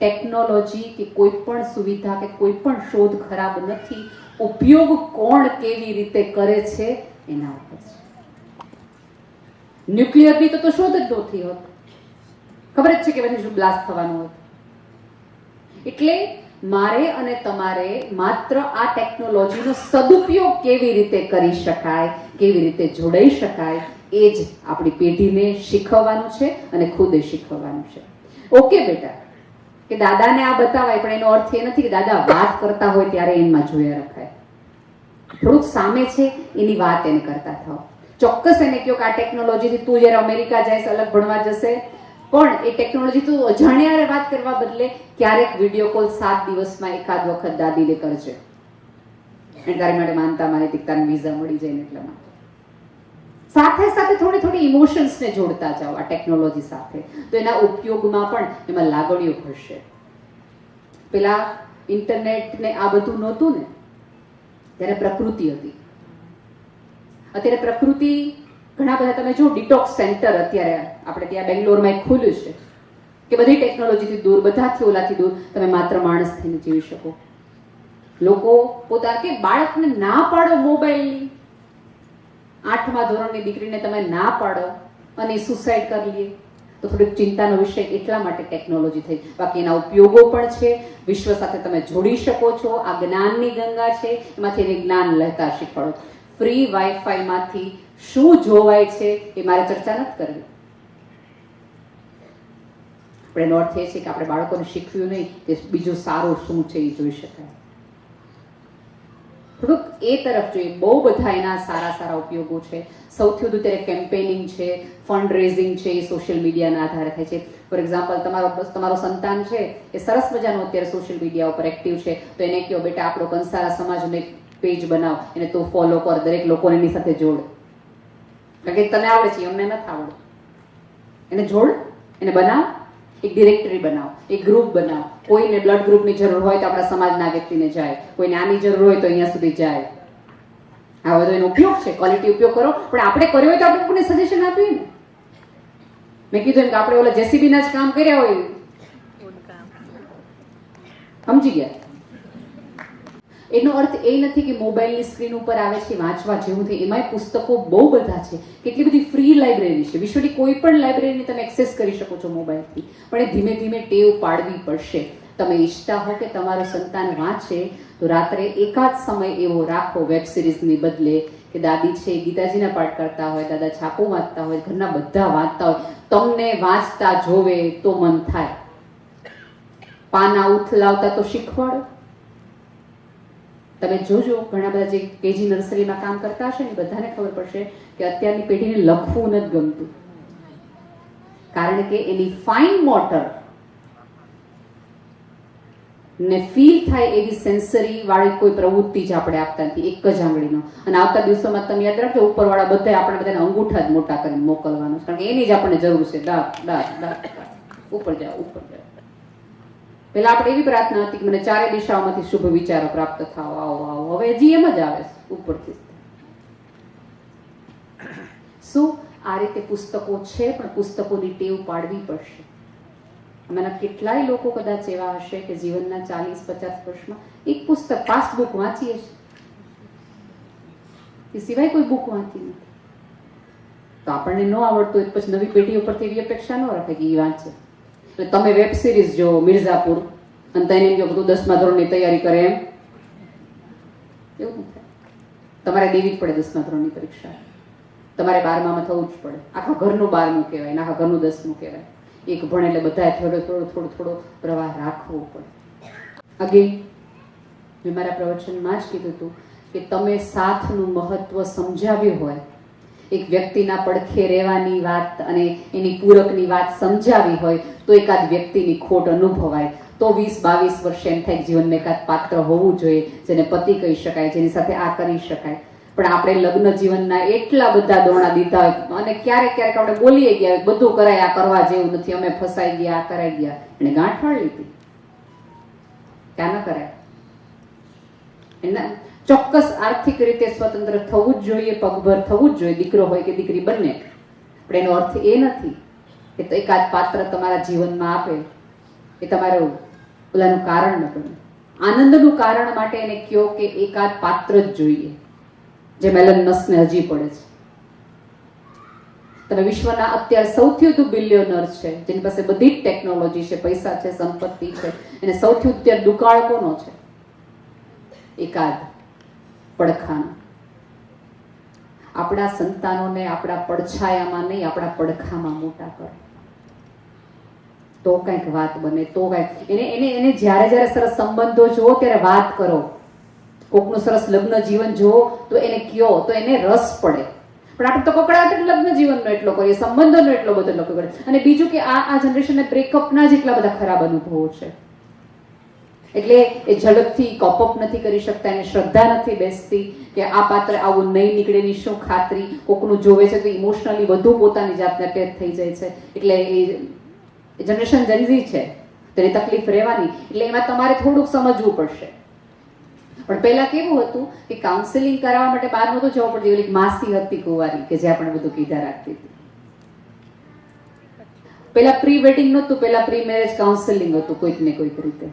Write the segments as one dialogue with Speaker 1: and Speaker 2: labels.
Speaker 1: Technology કે કોઈ પણ સુવિધા કે કોઈ પણ શોધ ખરાબ નથી, ઉપયોગ કોણ કેવી રીતે કરે છે એના ઉપર છે. ન્યુક્લિયરની તો તો શોધ જ નહોતી હોત. ખબર જ છે કે પછી શું બ્લાસ્ટ થવાનું હોત એટલે મારે અને તમારે માત્ર આ ટેકનોલોજીનો સદુપયોગ કેવી રીતે કરી શકાય, કેવી રીતે જોડાઈ શકાય, એ જ આપણી પેઢીને શીખવવાનું છે અને ખુદે શીખવવાનું છે. ઓકે બેટા. કે દાદાને આ બતાવાય, પણ એનો અર્થ એ નથી કે દાદા વાત કરતા હોય ત્યારે એમાં જોયા રખાય. થોડુંક સામે છે, એની વાત એને કરતા થાવ. ચોક્કસ એને કહો કે આ ટેકનોલોજીથી તું જ્યારે અમેરિકા જઈશ, અલગ ભણવા જશે. પણ એ ટેકનોલોજી તું અજાણ્યારે વાત કરવા બદલે ક્યારેક વીડિયો કોલ સાત દિવસમાં એકાદ વખત દાદીને કરજે. અને તારી માટે માનતા મારી તીકતાને વિઝા મળી જાય ને એટલા માટે. સાથે સાથે થોડી થોડી ઇમોશન્સને જોડતા જાઓ આ ટેકનોલોજી સાથે. તો એના ઉપયોગમાં પણ એમાં લાગણીઓ ભરશે પેલા ઇન્ટરનેટ ને આ બધું નહોતું ને, ત્યારે પ્રકૃતિ હતી. અત્યારે પ્રકૃતિ, ઘણા બધા તમે જો ડિટોક્સ સેન્ટર અત્યારે આપણે ત્યાં બેંગ્લોરમાં એક ખુલ્યું છે, કે બધી ટેકનોલોજીથી દૂર બધાથી ઓલાથી દૂર તમે માત્ર માણસ થઈને જીવી શકો. લોકો પોતા કે બાળકને ના પાડો મોબાઈલની આઠમા ધોરણની દીકરીને તમે ના પાડો અને સુસાઇડ કરી લે, તો થોડીક ચિંતાનો વિષય એટલા માટે ટેકનોલોજી થઈ. બાકી એના ઉપયોગો પણ છે. વિશ્વ સાથે તમે જોડી શકો છો. આ જ્ઞાનની ગંગા છે. એમાંથી એને જ્ઞાન લેતા શીખવાડો. ફ્રી વાઈફાઈમાંથી શું જોવાય છે એ મારે ચર્ચા નથી કરવી. આપણે એનો અર્થ એ છે કે આપણે બાળકોને શીખવ્યું નહીં કે બીજું સારું શું છે એ જોઈ શકાય. થોડુંક એ તરફ જોઈએ. બહુ બધા એના સારા સારા ઉપયોગો છે. સૌથી વધુ ત્યારે કેમ્પેનિંગ છે ફંડ રેઝિંગ છે, એ સોશિયલ મીડિયાના આધારે થાય છે. ફોર એક્ઝામ્પલ તમારો તમારો સંતાન છે, એ સરસ મજાનું અત્યારે સોશિયલ મીડિયા ઉપર એક્ટિવ છે. તો એને કહો, બેટા, આપણો કંસારા સમાજનો એક પેજ બનાવ. એને તું ફોલો કર, દરેક લોકોને એની સાથે જોડ. કારણ કે તને આવડે છે અમને નથી આવડતું. એને જોડ, એને બનાવ. એક ડિરેક્ટરી બનાવો એક ગ્રુપ બનાવો. કોઈને બ્લડ ગ્રુપની જરૂર હોય તો આપણા સમાજના વ્યક્તિને જાય. કોઈને આની જરૂર હોય તો અહીંયા સુધી જાય. આ બધો એનો ઉપયોગ છે ક્વોલિટી ઉપયોગ કરો. પણ આપણે કર્યો હોય તો આપણે કોઈને સજેશન આપ્યું ને. મેં કીધું એમ કે આપણે ઓલા જેસીબી ના જ કામ કર્યા હોય. સમજી ગયા? એનો અર્થ એ નથી કે મોબાઈલની સ્ક્રીન ઉપર આવે છે, વાંચવા જેવું છે એમાંય પુસ્તકો બહુ બધા છે. કેટલી બધી ફ્રી લાઇબ્રેરી છે. વિશ્વની કોઈ પણ લાઇબ્રેરીને તમે એક્સેસ કરી શકો છો મોબાઈલથી. પણ એ ધીમે ધીમે ટેવ પાડવી પડશે. તમે ઈચ્છતા હો કે તમારું સંતાન વાંચે, તો રાત્રે એકાદ સમય એવો રાખો વેબ સિરીઝની બદલે કે દાદી છે, ગીતાજીના પાઠ કરતા હોય, દાદા છાપો વાંચતા હોય, ઘરના બધા વાંચતા હોય. તમને વાંચતા જોવે તો મન થાય. પાના ઉથલાવતા તો શીખવાડો. તમે જોજો, ઘણા બધા જે કેજી નર્સરીમાં કામ કરતા હશે ને બધાને ખબર પડશે કે અત્યારની પેઢીને લખવું નથી ગમતું. કારણ કે એની ફાઇન મોટર ને ફીલ થાય એવી સેન્સરી વાળી કોઈ પ્રવૃત્તિ જ આપણે આપતા નથી, એક જ આંગળીનો. અને આવતા દિવસોમાં તમે યાદ રાખજો, ઉપરવાળા બધા આપણે બધાને અંગૂઠા જ મોટા કરીને મોકલવાનું કારણ કે એની જ આપણને જરૂર છે. ડા ડા ડા. ઉપર જાઓ ઉપર જાઓ. પેલા આપણે એવી પ્રાર્થના હતી કે મને ચારે દિશાઓમાંથી શુભ વિચારો પ્રાપ્ત થાવ આવો આવો. હવે હજી એમ જ આવે ઉપરથી. શું આ રીતે પુસ્તકો છે? પણ પુસ્તકોની ટેવ પાડવી પડશે. આમાંના કેટલાય લોકો કદાચ એવા હશે કે જીવનના ચાલીસ, પચાસ વર્ષમાં એક પુસ્તક, પાસબુક વાંચીએ છે એ સિવાય કોઈ બુક વાંચી નથી. તો આપણને ન આવડતું હોય પછી નવી પેઢી ઉપરથી એવી અપેક્ષા ન રાખે કે એ વાંચે. તમે વેબ સિરીઝ જો મિર્ઝાપુર અને તેને કહો કે દસમા ધોરણની તૈયારી કરે એમ? એવું તમારે દેવી જ પડે દસમા ધોરણની પરીક્ષા. તમારે બારમામાં થવું જ પડે. આખા ઘરનું બારમું કહેવાય ને આખા ઘરનું દસમું કહેવાય. એક ભણે એટલે બધાએ થોડો થોડો થોડો થોડો પ્રવાહ રાખવો પડે. અગે મેં મારા પ્રવચનમાં જ કીધું હતું કે તમે સાથનું મહત્વ સમજાવ્યું હોય એક વ્યક્તિના પડખે રહેવાની વાત અને એની પૂરકની વાત સમજાવી હોય તો એકાદ વ્યક્તિની ખોટ અનુભવાય. તો વીસ બાવીસ વર્ષે એમ થાય જીવનમાં એકાદ પાત્ર હોવું જોઈએ, જેને પતિ કહી શકાય, જેની સાથે આ કરી શકાય. પણ આપણે લગ્ન જીવનના એટલા બધા દોણા દીધા હોય અને ક્યારેક ક્યારેક આપણે બોલીએ ગયા બધું કરાય, આ કરવા જેવું નથી, અમે ફસાઈ ગયા, આ કરાઈ ગયા. એને ગાંઠ વાળી લીધી. ક્યાં ન કરાય? એના ચોક્કસ આર્થિક રીતે સ્વતંત્ર થવું જ જોઈએ, પગભર થવું જ જોઈએ, દીકરો હોય કે દીકરી બંને. પણ એનો અર્થ એ નથી કે એકાદ પાત્ર તમારા જીવનમાં આપે, એ તમારું ઓલાનું કારણ ન બને. આનંદનું કારણ માટે એને કયો કે એકાદ પાત્ર જ જોઈએ જે મેલન મસ્કને હજી પડે છે. તમે વિશ્વના અત્યારે સૌથી વધુ બિલિયોનર છે, જેની પાસે બધી જ ટેકનોલોજી છે, પૈસા છે, સંપત્તિ છે એને સૌથી અત્યારે દુકાળ કોનો છે. એકાદ. પડખાનો આપણા સંતાનોને આપણા પડછાયામાં નહીં, આપણા પડખામાં મોટા કરો. તો કંઈક વાત બને, તો કંઈક. એને એને એને જ્યારે જ્યારે સરસ સંબંધો જુઓ, ત્યારે વાત કરો. કોકનું સરસ લગ્ન જીવન જુઓ, તો એને કયો, તો એને રસ પડે. પણ આપણે તો કકડાટ લગ્ન જીવનનો એટલો કરીએ, સંબંધોનો એટલો બધો લોકો કરે અને બીજું કે આ આ જનરેશનને બ્રેકઅપના જ એટલા બધા ખરાબ અનુભવો છે. એટલે એ ઝડપથી કોપઅપ નથી કરી શકતા, એને શ્રદ્ધા નથી બેસતી કે આ પાત્ર આવું નહીં નીકળેની શું ખાતરી? કોકનું જોવે છે તો ઇમોશનલી વધુ પોતાની જાતને અટેચ થઈ જાય છે. એટલે એ જનરેશન જરૂરી છે, તો તકલીફ રહેવાની. એટલે એમાં તમારે થોડુંક સમજવું પડશે. પણ પહેલા કેવું હતું કે કાઉન્સેલિંગ કરાવવા માટે બહાર નહોતું જવું પડતું, એક માસી હતી કુંવારી કે જે આપણે બધું કીધા રાખતી હતી. પહેલા પ્રી વેડિંગ નહોતું, પહેલા પ્રી મેરેજ કાઉન્સેલિંગ હતું કોઈક ને કોઈક રીતે.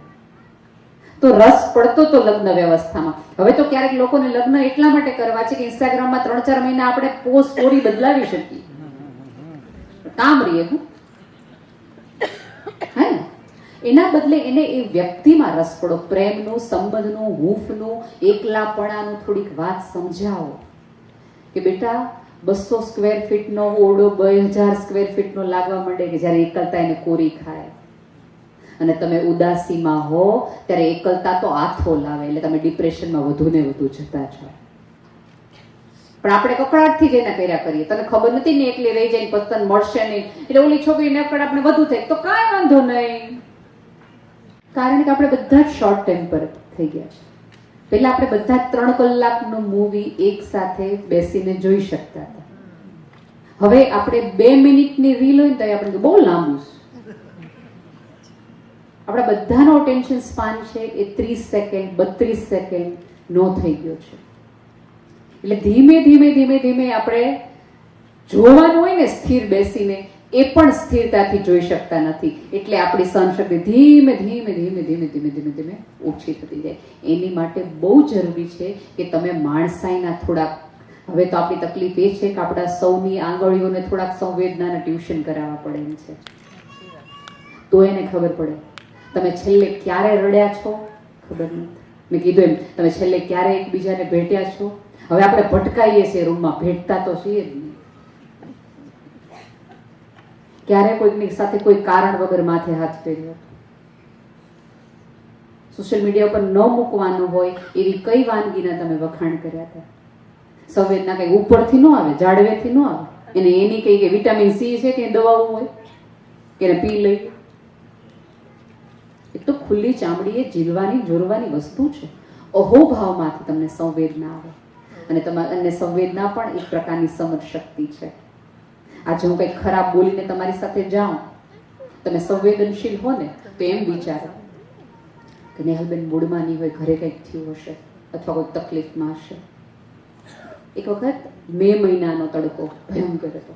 Speaker 1: તો રસ પડતો તો લગ્ન વ્યવસ્થામાં. હવે તો ક્યારેક લોકોને લગ્ન એટલા માટે કરવા છે કે ઇન્સ્ટાગ્રામમાં ત્રણ ચાર મહિના આપણે પોસ્ટ સ્ટોરી બદલાવી શકીએ. કામ રહીએ હું. હે? એના બદલે એને એ વ્યક્તિમાં રસ પડો. પ્રેમનું, સંબંધનું, હૂંફનું, એકલાપણાનું થોડીક વાત સમજાવો. કે બેટા, બસો સ્ક્વેર ફીટનો ઓરડો, બે હજાર સ્ક્વેર ફીટનો લાગવા માંડે કે જ્યારે એકલતા એને કોરી ખાય. અને તમે ઉદાસીમાં હો, ત્યારે એકલતા તો આથો લાવે, એટલે તમે ડિપ્રેશનમાં વધુ ને વધુ જતા છો પણ આપણે કકડાટથી જ એના કર્યા કરીએ. તને ખબર નથી ને એકલી રહી જાય પતન મળશે નહીં. એટલે ઓલી છોકરીને અકડ આપણે વધુ થાય. તો કાંઈ વાંધો નહીં. કારણ કે આપણે બધા જ શોર્ટ ટેમ્પર થઈ ગયા છે. પહેલા આપણે બધા ત્રણ કલાકનું મૂવી એક સાથે બેસીને જોઈ શકતા હતા. હવે આપણે બે મિનિટની રીલ હોય ને તો આપણે બહુ લાંબુ આપણા બધાનો અટેન્શન સ્પાન છે એ ત્રીસ સેકન્ડ બત્રીસ સેકન્ડ નો થઈ ગયો છે. એટલે ધીમે ધીમે ધીમે ધીમે આપણે જોવાનું હોય ને સ્થિર બેસીને, એ પણ સ્થિરતાથી જોઈ શકતા નથી. એટલે આપણી સહનશક્તિ ધીમે ધીમે ધીમે ધીમે ધીમે ધીમે ધીમે ઓછી થતી જાય. એની માટે બહુ જરૂરી છે કે તમે માણસાઈના થોડાક, હવે તો આપણી તકલીફ એ છે કે આપણા સૌની આંગળીઓને થોડાક સંવેદનાના ટ્યુશન કરાવવા પડે એમ છે. તો એને ખબર પડે તમે છેલ્લે ક્યારે રડ્યા છો? ખબર નથી. મેં કીધું એમ, તમે છેલ્લે ક્યારે એકબીજાને ભેટ્યા છો? હવે આપણે ભટકાઈએ છીએ રૂમમાં, ભેટતા તો છીએ જ નહીં. ક્યારે કોઈકની સાથે કોઈ કારણ વગર માથે હાથ ફેર્યો? સોશિયલ મીડિયા ઉપર ન મૂકવાનું હોય એવી કઈ વાનગીના તમે વખાણ કર્યા હતા? સંવેદના કઈ ઉપરથી ન આવે જાડવેથી ન આવે? એને એની કઈ કે વિટામિન સી છે કે દવાઓ હોય? કે પી લઈ તો ખુલ્લી ચામડીએ જીલવાની જોરવાની વસ્તુ છે. અહોભાવમાંથી તમને સંવેદના આવે. અને તમારે અને સંવેદના પણ એક પ્રકારની સમજ શક્તિ છે. આજે હું કંઈક ખરાબ બોલીને તમારી સાથે જાઉં, તમે સંવેદનશીલ હો ને, તો એમ વિચારો કે નેહલબેન મૂડમાં નહીં હોય, ઘરે કંઈક થયું હશે અથવા કોઈ તકલીફમાં હશે. એક વખત મે મહિનાનો તડકો ભયંકર હતો.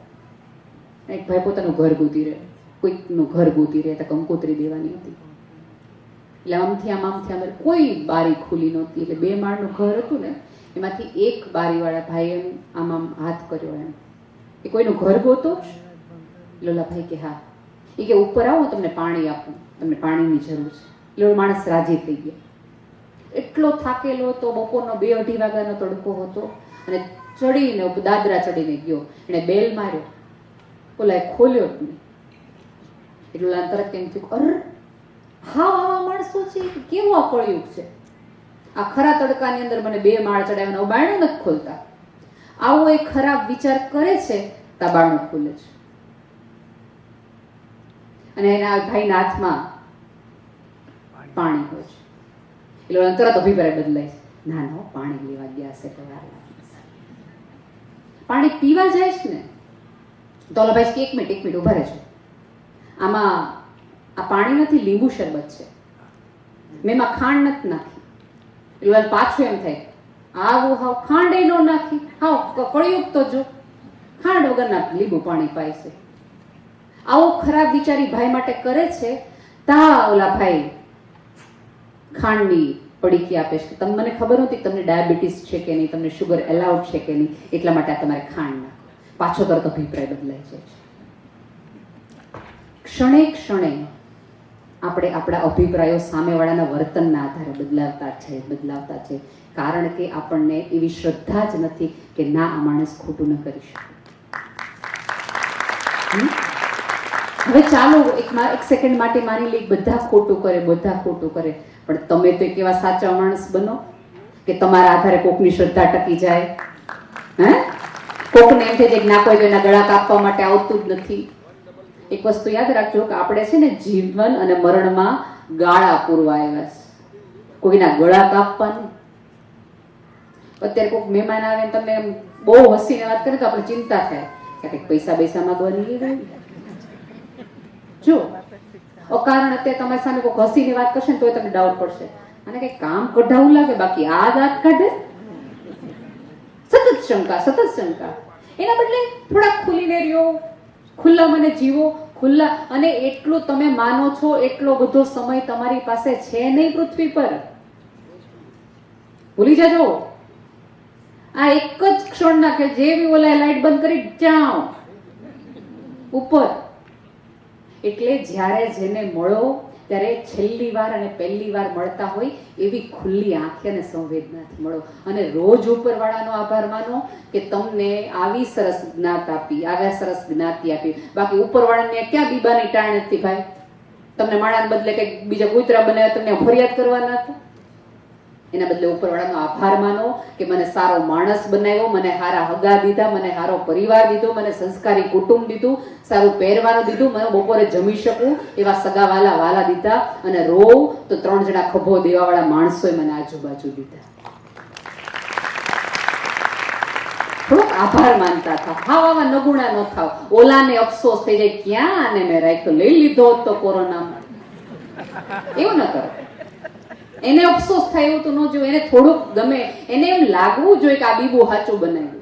Speaker 1: એક ભાઈ પોતાનું ઘર ગૂંથી રહે, કોઈકનું ઘર ગૂંથી રહે, તો કંકોત્રી દેવાની હતી. એટલે આમ આમથી આમ કોઈ બારી ખુલી નહોતી. એટલે બે માળનું ઘર હતું ને, એમાંથી એક બારીવાળા ભાઈ એમ આમ આમ હાથ કર્યો એમ. કે કોઈનું ઘર ગોતો? જ એટલે ઓલા ભાઈ કે, હા. એ કે, ઉપર આવો તમને પાણી આપું. તમને પાણીની જરૂર છે. એટલે માણસ રાજી થઈ ગયા. એટલો થાકેલો હતો, બપોરનો બે અઢી વાગ્યાનો તડકો હતો, અને ચડીને દાદરા ચડીને ગયો. એણે બેલ માર્યો. ઓલા ખોલ્યો જ નહીં. એટલે તરત એમ થયું અર હા આવા માણસો છે. કે આ કળયુગ છે? આ ખરા તડકાની અંદર મને બે માળ ચડાવીને બારણું નથી ખોલતા. આવો એ ખરાબ વિચાર કરે છે, તા ખુલે છે. અને એના ભાઈના હાથમાં પાણી હોય છે. એટલે તરત અભિપ્રાય બદલાય છે. ના ના પાણી લેવા ગયા છે, તો પાણી પીવા જાય છે ને? તો ભાઈ એક મિનિટ એક મિનિટ ઊભા રહેજો. આમાં આ પાણી નથી લીંબુ શરબત છે. મેં એમાં ખાંડ નથી નાખી. એટલે પાછું એમ થાય, આવું હાવ ખાંડ એ નો નાખી. હાવ કળિયુગ તો જો. ખાંડ વગરના લીંબુ પાણી પાય છે. આવો ખરાબ વિચારી ભાઈ માટે કરે છે, તા ઓલા ભાઈ, ખાંડની પડીકી આપે છે. તમને મને ખબર નહોતી તમને ડાયાબિટીસ છે કે નહીં, તમને શુગર એલાઉડ છે કે નહીં? એટલા માટે આ તમારે ખાંડ નાખો. પાછો કરતો અભિપ્રાય બદલાઈ જાય છે. ક્ષણે ક્ષણે આપણે આપણા અભિપ્રાયો સામેવાળાના વર્તનના આધારે બદલાવતા છે બદલાવતા છે. કારણ કે આપણને એવી શ્રદ્ધા જ નથી કે ના, આ માણસ ખોટું ન કરી શકે. હવે ચાલો, એક એક સેકન્ડ માટે માની લઈ બધા ખોટું કરે, બધા ખોટું કરે. પણ તમે તો એક એવા સાચા માણસ બનો કે તમારા આધારે કોકની શ્રદ્ધા ટકી જાય. હે? કોકને એમ છે કે ના, કોઈ એના ગળા કાપવા માટે આવતું જ નથી. એક વસ્તુ યાદ રાખજો કે આપણે છે ને જીવન અને મરણમાં ગાળા પૂરવા આવ્યા છે. કોઈના ગળા કાપવાની. અત્યારે કોઈક મહેમાન આવે ને બહુ હસીને વાત કરે તો આપણે ચિંતા થાય. કે પૈસા પૈસા માંગવાની એ જો, અકારણ અત્યારે તમારી સામે કોઈક હસીને વાત કરશે ને તોય તમને ડાઉટ પડશે. અને કઈ કામ કઢાવું લાગે, બાકી આ દાંત કાઢે? સતત શંકા સતત શંકા. એના બદલે થોડાક ખુલીને રહ્યો. ખુલ્લા મને જીવો, ખુલ્લા. અને એટલું તમે માનો છો, એટલો બધો સમય તમારી પાસે છે નહીં પૃથ્વી પર? ભૂલી જજો. આ એક જ ક્ષણ કે જે બી ઓલા લાઈટ બંધ કરી, જાઓ. ઉપર. એટલે જ્યારે જેને મળો ત્યારે છેલ્લી વાર અને પહેલી વાર મળતા હોય એવી ખુલ્લી આંખે અને સંવેદનાથી મળો. અને રોજ ઉપરવાળાનો આભાર માનો કે તમને આવી સરસ જ્ઞાત આપી આવ્યા સરસ જ્ઞાતિ આપી. બાકી ઉપરવાળાને ક્યાં બીબાની ટાણ હતી ભાઈ? તમને માણાને બદલે કંઈક બીજા કૂતરા બનાવ્યા તમને ફરિયાદ કરવાના હતા? એના બદલે ઉપરવાળાનો આભાર માનો કે મને સારો માણસ બનાવ્યો, મને સારા હગા દીધા, મને સારો પરિવાર દીધો, મને સંસ્કારી કુટુંબ દીધું, સારું પહેરવાનું દીધું, મને બપોરે જમી શકું, એવા સગા વાલા વાલા દીધા અને રોવ તો ત્રણ જણા ખભો દેવાવાળા માણસોએ મને આજુબાજુ દીધા. થોડોક આભાર માનતા હતા. હાવ આવા નગુણા ન થાવ ઓલાને અફસોસ થઈ જાય ક્યાં અને મેં રાખ્યો? લઈ લીધો તો કોરોનામાં. એવું ન કરો. એને અફસોસ થાય એવું તો ન જોયું. એને થોડુંક ગમે. એને એમ લાગવું જોઈએ કે આ બીબો સાચું બનાવ્યું.